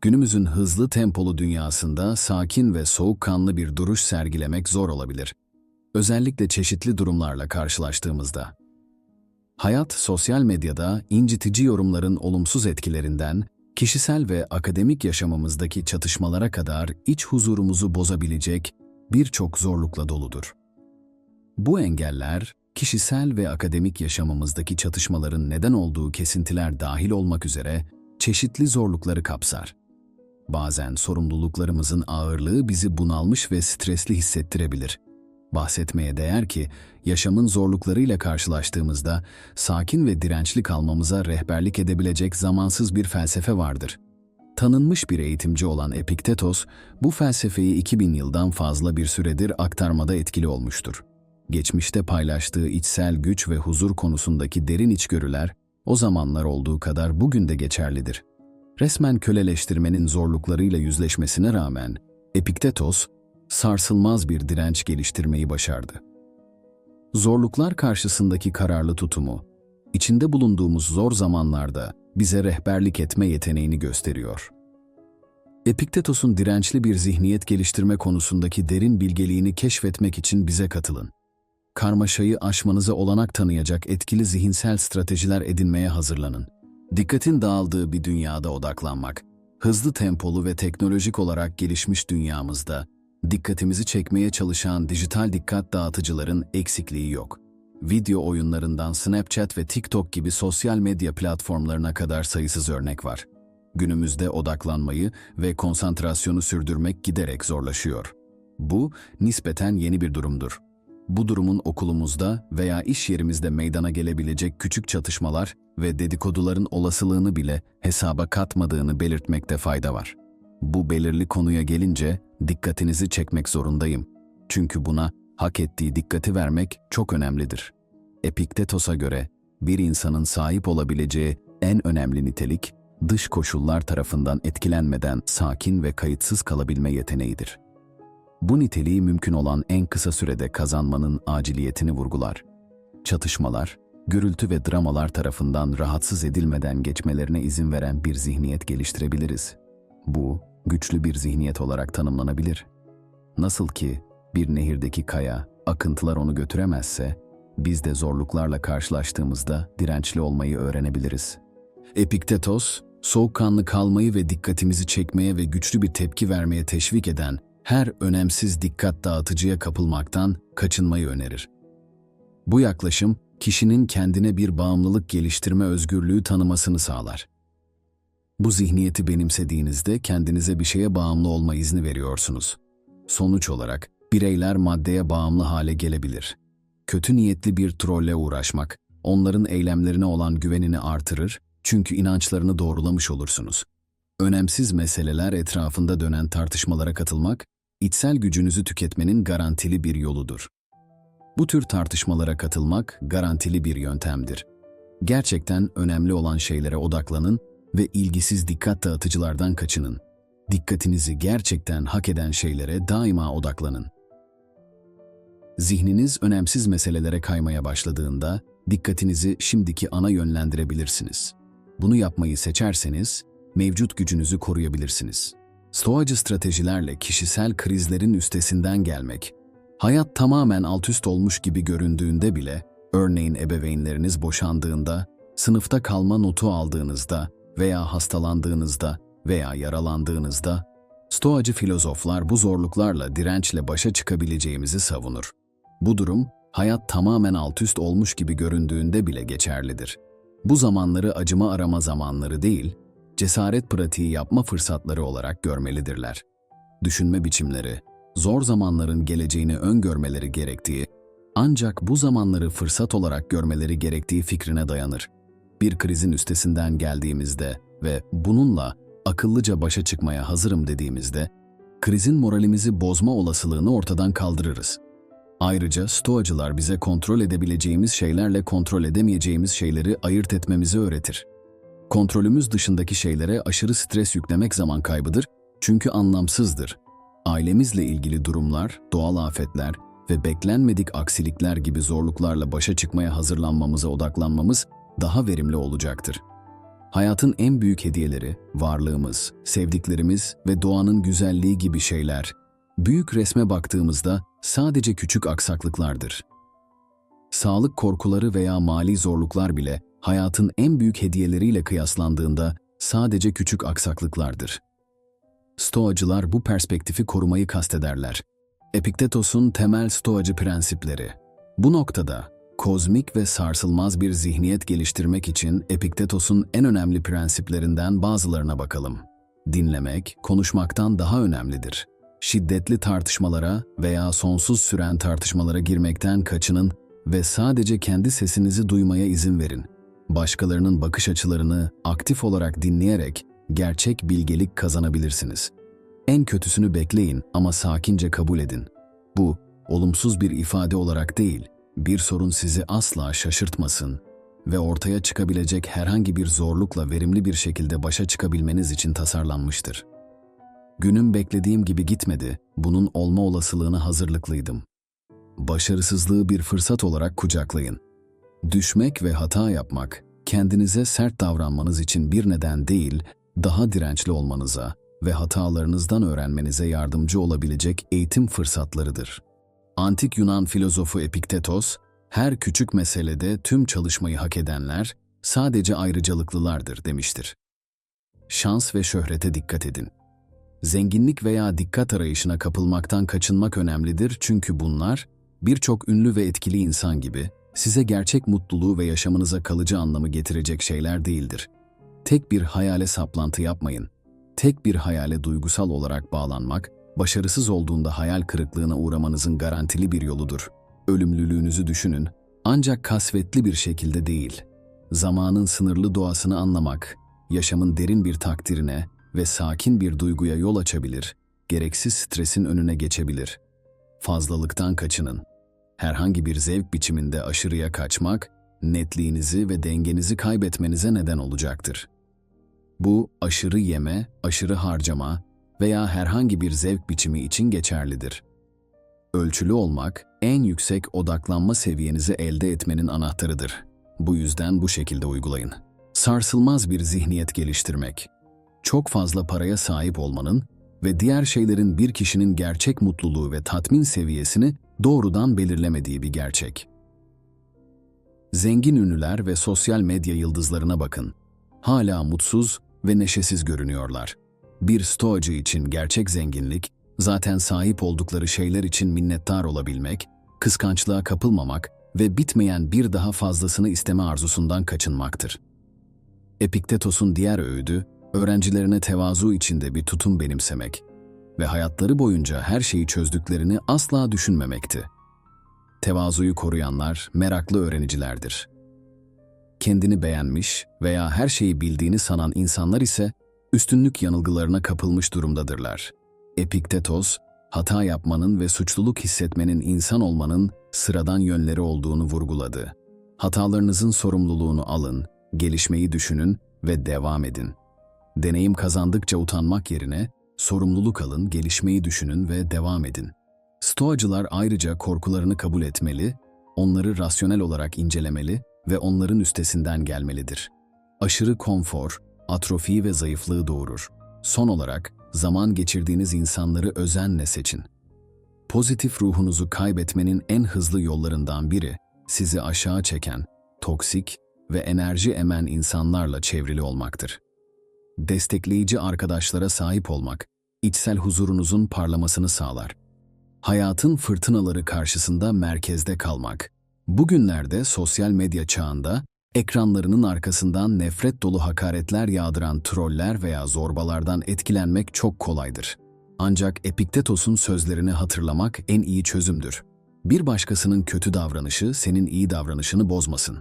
Günümüzün hızlı tempolu dünyasında sakin ve soğukkanlı bir duruş sergilemek zor olabilir. Özellikle çeşitli durumlarla karşılaştığımızda. Hayat sosyal medyada incitici yorumların olumsuz etkilerinden kişisel ve akademik yaşamımızdaki çatışmalara kadar iç huzurumuzu bozabilecek birçok zorlukla doludur. Bu engeller, kişisel ve akademik yaşamımızdaki çatışmaların neden olduğu kesintiler dahil olmak üzere çeşitli zorlukları kapsar. Bazen sorumluluklarımızın ağırlığı bizi bunalmış ve stresli hissettirebilir. Bahsetmeye değer ki, yaşamın zorluklarıyla karşılaştığımızda sakin ve dirençli kalmamıza rehberlik edebilecek zamansız bir felsefe vardır. Tanınmış bir eğitimci olan Epiktetos, bu felsefeyi 2000 yıldan fazla bir süredir aktarmada etkili olmuştur. Geçmişte paylaştığı içsel güç ve huzur konusundaki derin içgörüler, o zamanlar olduğu kadar bugün de geçerlidir. Resmen köleleştirmenin zorluklarıyla yüzleşmesine rağmen Epiktetos, sarsılmaz bir direnç geliştirmeyi başardı. Zorluklar karşısındaki kararlı tutumu, içinde bulunduğumuz zor zamanlarda bize rehberlik etme yeteneğini gösteriyor. Epiktetos'un dirençli bir zihniyet geliştirme konusundaki derin bilgeliğini keşfetmek için bize katılın. Karmaşayı aşmanıza olanak tanıyacak etkili zihinsel stratejiler edinmeye hazırlanın. Dikkatin dağıldığı bir dünyada odaklanmak, hızlı tempolu ve teknolojik olarak gelişmiş dünyamızda dikkatimizi çekmeye çalışan dijital dikkat dağıtıcıların eksikliği yok. Video oyunlarından Snapchat ve TikTok gibi sosyal medya platformlarına kadar sayısız örnek var. Günümüzde odaklanmayı ve konsantrasyonu sürdürmek giderek zorlaşıyor. Bu, nispeten yeni bir durumdur. Bu durumun okulumuzda veya iş yerimizde meydana gelebilecek küçük çatışmalar ve dedikoduların olasılığını bile hesaba katmadığını belirtmekte fayda var. Bu belirli konuya gelince dikkatinizi çekmek zorundayım. Çünkü buna hak ettiği dikkati vermek çok önemlidir. Epiktetos'a göre bir insanın sahip olabileceği en önemli nitelik, dış koşullar tarafından etkilenmeden sakin ve kayıtsız kalabilme yeteneğidir. Bu niteliği mümkün olan en kısa sürede kazanmanın aciliyetini vurgular. Çatışmalar, gürültü ve dramalar tarafından rahatsız edilmeden geçmelerine izin veren bir zihniyet geliştirebiliriz. Bu, güçlü bir zihniyet olarak tanımlanabilir. Nasıl ki bir nehirdeki kaya, akıntılar onu götüremezse, biz de zorluklarla karşılaştığımızda dirençli olmayı öğrenebiliriz. Epiktetos, soğukkanlı kalmayı ve dikkatimizi çekmeye ve güçlü bir tepki vermeye teşvik eden her önemsiz dikkat dağıtıcıya kapılmaktan kaçınmayı önerir. Bu yaklaşım, kişinin kendine bir bağımlılık geliştirme özgürlüğü tanımasını sağlar. Bu zihniyeti benimsediğinizde kendinize bir şeye bağımlı olma izni veriyorsunuz. Sonuç olarak bireyler maddeye bağımlı hale gelebilir. Kötü niyetli bir trolle uğraşmak, onların eylemlerine olan güvenini artırır çünkü inançlarını doğrulamış olursunuz. Önemsiz meseleler etrafında dönen tartışmalara katılmak, içsel gücünüzü tüketmenin garantili bir yoludur. Bu tür tartışmalara katılmak garantili bir yöntemdir. Gerçekten önemli olan şeylere odaklanın ve ilgisiz dikkat dağıtıcılardan kaçının. Dikkatinizi gerçekten hak eden şeylere daima odaklanın. Zihniniz önemsiz meselelere kaymaya başladığında dikkatinizi şimdiki ana yönlendirebilirsiniz. Bunu yapmayı seçerseniz mevcut gücünüzü koruyabilirsiniz. Stoacı stratejilerle kişisel krizlerin üstesinden gelmek, hayat tamamen altüst olmuş gibi göründüğünde bile, örneğin ebeveynleriniz boşandığında, sınıfta kalma notu aldığınızda veya hastalandığınızda veya yaralandığınızda, Stoacı filozoflar bu zorluklarla dirençle başa çıkabileceğimizi savunur. Bu durum, hayat tamamen altüst olmuş gibi göründüğünde bile geçerlidir. Bu zamanları acıma arama zamanları değil, cesaret pratiği yapma fırsatları olarak görmelidirler. Düşünme biçimleri, zor zamanların geleceğini öngörmeleri gerektiği, ancak bu zamanları fırsat olarak görmeleri gerektiği fikrine dayanır. Bir krizin üstesinden geldiğimizde ve bununla akıllıca başa çıkmaya hazırım dediğimizde, krizin moralimizi bozma olasılığını ortadan kaldırırız. Ayrıca stoacılar bize kontrol edebileceğimiz şeylerle kontrol edemeyeceğimiz şeyleri ayırt etmemizi öğretir. Kontrolümüz dışındaki şeylere aşırı stres yüklemek zaman kaybıdır çünkü anlamsızdır. Ailemizle ilgili durumlar, doğal afetler ve beklenmedik aksilikler gibi zorluklarla başa çıkmaya hazırlanmamıza odaklanmamız daha verimli olacaktır. Hayatın en büyük hediyeleri, varlığımız, sevdiklerimiz ve doğanın güzelliği gibi şeyler, büyük resme baktığımızda sadece küçük aksaklıklardır. Sağlık korkuları veya mali zorluklar bile hayatın en büyük hediyeleriyle kıyaslandığında sadece küçük aksaklıklardır. Stoacılar bu perspektifi korumayı kastederler. Epiktetos'un temel stoacı prensipleri. Bu noktada kozmik ve sarsılmaz bir zihniyet geliştirmek için Epiktetos'un en önemli prensiplerinden bazılarına bakalım. Dinlemek, konuşmaktan daha önemlidir. Şiddetli tartışmalara veya sonsuz süren tartışmalara girmekten kaçının ve sadece kendi sesinizi duymaya izin verin. Başkalarının bakış açılarını aktif olarak dinleyerek gerçek bilgelik kazanabilirsiniz. En kötüsünü bekleyin ama sakince kabul edin. Bu, olumsuz bir ifade olarak değil, bir sorun sizi asla şaşırtmasın ve ortaya çıkabilecek herhangi bir zorlukla verimli bir şekilde başa çıkabilmeniz için tasarlanmıştır. Günüm beklediğim gibi gitmedi, bunun olma olasılığına hazırlıklıydım. Başarısızlığı bir fırsat olarak kucaklayın. Düşmek ve hata yapmak, kendinize sert davranmanız için bir neden değil, daha dirençli olmanıza ve hatalarınızdan öğrenmenize yardımcı olabilecek eğitim fırsatlarıdır. Antik Yunan filozofu Epiktetos, her küçük meselede tüm çalışmayı hak edenler sadece ayrıcalıklılardır demiştir. Şans ve şöhrete dikkat edin. Zenginlik veya dikkat arayışına kapılmaktan kaçınmak önemlidir çünkü bunlar birçok ünlü ve etkili insan gibi size gerçek mutluluğu ve yaşamınıza kalıcı anlamı getirecek şeyler değildir. Tek bir hayale saplantı yapmayın. Tek bir hayale duygusal olarak bağlanmak, başarısız olduğunda hayal kırıklığına uğramanızın garantili bir yoludur. Ölümlülüğünüzü düşünün, ancak kasvetli bir şekilde değil. Zamanın sınırlı doğasını anlamak, yaşamın derin bir takdirine ve sakin bir duyguya yol açabilir, gereksiz stresin önüne geçebilir. Fazlalıktan kaçının. Herhangi bir zevk biçiminde aşırıya kaçmak, netliğinizi ve dengenizi kaybetmenize neden olacaktır. Bu aşırı yeme, aşırı harcama veya herhangi bir zevk biçimi için geçerlidir. Ölçülü olmak, en yüksek odaklanma seviyenizi elde etmenin anahtarıdır. Bu yüzden bu şekilde uygulayın. Sarsılmaz bir zihniyet geliştirmek. Çok fazla paraya sahip olmanın ve diğer şeylerin bir kişinin gerçek mutluluğu ve tatmin seviyesini doğrudan belirlemediği bir gerçek. Zengin ünlüler ve sosyal medya yıldızlarına bakın. Hala mutsuz ve neşesiz görünüyorlar. Bir stoacı için gerçek zenginlik, zaten sahip oldukları şeyler için minnettar olabilmek, kıskançlığa kapılmamak ve bitmeyen bir daha fazlasını isteme arzusundan kaçınmaktır. Epiktetos'un diğer öğüdü, öğrencilerine tevazu içinde bir tutum benimsemek ve hayatları boyunca her şeyi çözdüklerini asla düşünmemekti. Tevazuyu koruyanlar meraklı öğrenicilerdir. Kendini beğenmiş veya her şeyi bildiğini sanan insanlar ise üstünlük yanılgılarına kapılmış durumdadırlar. Epiktetos, hata yapmanın ve suçluluk hissetmenin insan olmanın sıradan yönleri olduğunu vurguladı. Hatalarınızın sorumluluğunu alın, gelişmeyi düşünün ve devam edin. Deneyim kazandıkça utanmak yerine sorumluluk alın, gelişmeyi düşünün ve devam edin. Stoacılar ayrıca korkularını kabul etmeli, onları rasyonel olarak incelemeli ve onların üstesinden gelmelidir. Aşırı konfor, atrofi ve zayıflığı doğurur. Son olarak, zaman geçirdiğiniz insanları özenle seçin. Pozitif ruhunuzu kaybetmenin en hızlı yollarından biri, sizi aşağı çeken, toksik ve enerji emen insanlarla çevrili olmaktır. Destekleyici arkadaşlara sahip olmak, içsel huzurunuzun parlamasını sağlar. Hayatın fırtınaları karşısında merkezde kalmak. Bugünlerde sosyal medya çağında ekranlarının arkasından nefret dolu hakaretler yağdıran troller veya zorbalardan etkilenmek çok kolaydır. Ancak Epiktetos'un sözlerini hatırlamak en iyi çözümdür. Bir başkasının kötü davranışı senin iyi davranışını bozmasın.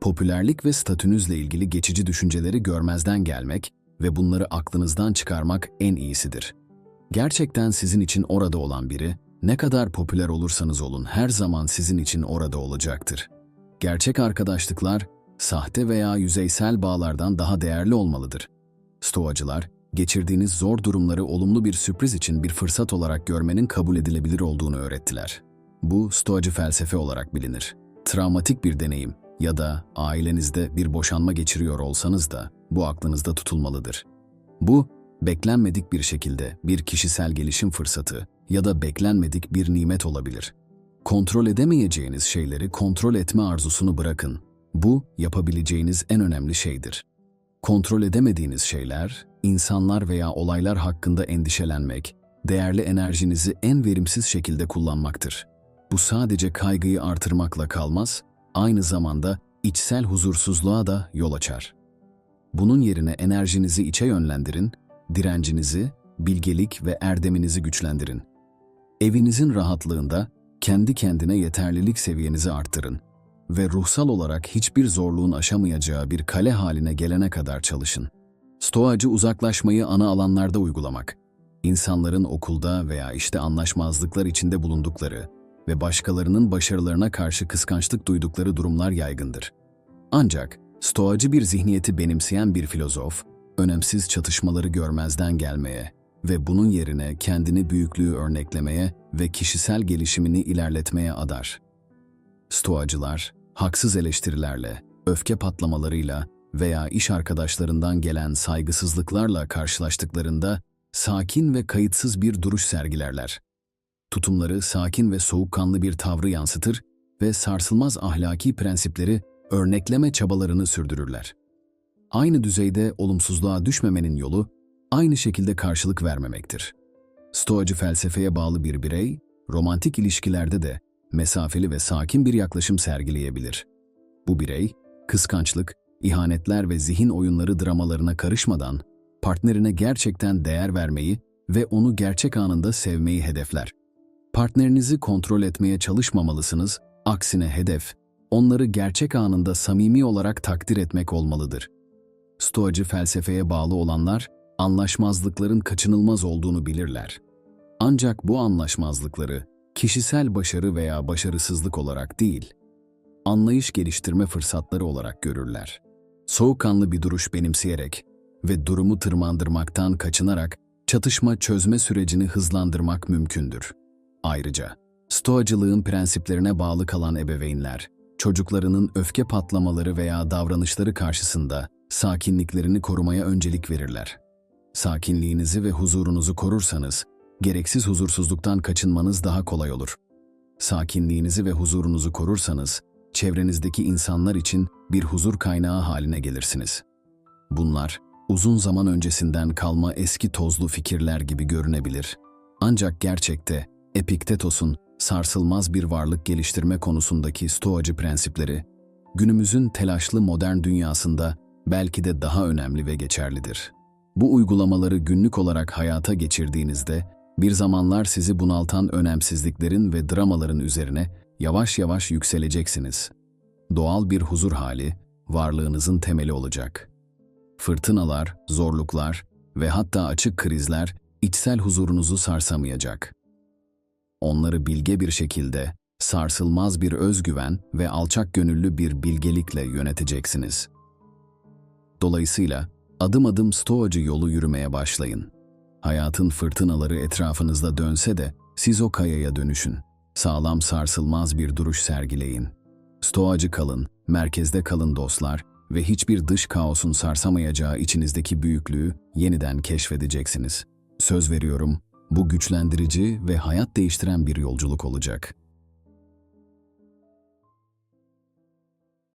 Popülerlik ve statünüzle ilgili geçici düşünceleri görmezden gelmek ve bunları aklınızdan çıkarmak en iyisidir. Gerçekten sizin için orada olan biri, ne kadar popüler olursanız olun her zaman sizin için orada olacaktır. Gerçek arkadaşlıklar, sahte veya yüzeysel bağlardan daha değerli olmalıdır. Stoacılar, geçirdiğiniz zor durumları olumlu bir sürpriz için bir fırsat olarak görmenin kabul edilebilir olduğunu öğrettiler. Bu, stoacı felsefe olarak bilinir. Travmatik bir deneyim ya da ailenizde bir boşanma geçiriyor olsanız da bu aklınızda tutulmalıdır. Bu, beklenmedik bir şekilde bir kişisel gelişim fırsatı ya da beklenmedik bir nimet olabilir. Kontrol edemeyeceğiniz şeyleri kontrol etme arzusunu bırakın. Bu, yapabileceğiniz en önemli şeydir. Kontrol edemediğiniz şeyler, insanlar veya olaylar hakkında endişelenmek, değerli enerjinizi en verimsiz şekilde kullanmaktır. Bu sadece kaygıyı artırmakla kalmaz, aynı zamanda içsel huzursuzluğa da yol açar. Bunun yerine enerjinizi içe yönlendirin, direncinizi, bilgelik ve erdeminizi güçlendirin. Evinizin rahatlığında kendi kendine yeterlilik seviyenizi arttırın ve ruhsal olarak hiçbir zorluğun aşamayacağı bir kale haline gelene kadar çalışın. Stoacı uzaklaşmayı ana alanlarda uygulamak, insanların okulda veya işte anlaşmazlıklar içinde bulundukları ve başkalarının başarılarına karşı kıskançlık duydukları durumlar yaygındır. Ancak stoacı bir zihniyeti benimseyen bir filozof, önemsiz çatışmaları görmezden gelmeye ve bunun yerine kendini büyüklüğü örneklemeye ve kişisel gelişimini ilerletmeye adar. Stoacılar, haksız eleştirilerle, öfke patlamalarıyla veya iş arkadaşlarından gelen saygısızlıklarla karşılaştıklarında sakin ve kayıtsız bir duruş sergilerler. Tutumları sakin ve soğukkanlı bir tavrı yansıtır ve sarsılmaz ahlaki prensipleri örnekleme çabalarını sürdürürler. Aynı düzeyde olumsuzluğa düşmemenin yolu, aynı şekilde karşılık vermemektir. Stoacı felsefeye bağlı bir birey, romantik ilişkilerde de mesafeli ve sakin bir yaklaşım sergileyebilir. Bu birey, kıskançlık, ihanetler ve zihin oyunları dramalarına karışmadan partnerine gerçekten değer vermeyi ve onu gerçek anında sevmeyi hedefler. Partnerinizi kontrol etmeye çalışmamalısınız, aksine hedef, onları gerçek anında samimi olarak takdir etmek olmalıdır. Stoacı felsefeye bağlı olanlar, anlaşmazlıkların kaçınılmaz olduğunu bilirler. Ancak bu anlaşmazlıkları kişisel başarı veya başarısızlık olarak değil, anlayış geliştirme fırsatları olarak görürler. Soğukkanlı bir duruş benimseyerek ve durumu tırmandırmaktan kaçınarak çatışma çözme sürecini hızlandırmak mümkündür. Ayrıca, stoacılığın prensiplerine bağlı kalan ebeveynler, çocuklarının öfke patlamaları veya davranışları karşısında sakinliklerini korumaya öncelik verirler. Sakinliğinizi ve huzurunuzu korursanız, gereksiz huzursuzluktan kaçınmanız daha kolay olur. Sakinliğinizi ve huzurunuzu korursanız, çevrenizdeki insanlar için bir huzur kaynağı haline gelirsiniz. Bunlar, uzun zaman öncesinden kalma eski tozlu fikirler gibi görünebilir. Ancak gerçekte Epiktetos'un sarsılmaz bir varlık geliştirme konusundaki stoacı prensipleri, günümüzün telaşlı modern dünyasında belki de daha önemli ve geçerlidir. Bu uygulamaları günlük olarak hayata geçirdiğinizde, bir zamanlar sizi bunaltan önemsizliklerin ve dramaların üzerine yavaş yavaş yükseleceksiniz. Doğal bir huzur hali, varlığınızın temeli olacak. Fırtınalar, zorluklar ve hatta açık krizler içsel huzurunuzu sarsamayacak. Onları bilge bir şekilde, sarsılmaz bir özgüven ve alçak gönüllü bir bilgelikle yöneteceksiniz. Dolayısıyla adım adım stoacı yolu yürümeye başlayın. Hayatın fırtınaları etrafınızda dönse de siz o kayaya dönüşün. Sağlam sarsılmaz bir duruş sergileyin. Stoacı kalın, merkezde kalın dostlar ve hiçbir dış kaosun sarsamayacağı içinizdeki büyüklüğü yeniden keşfedeceksiniz. Söz veriyorum, bu güçlendirici ve hayat değiştiren bir yolculuk olacak.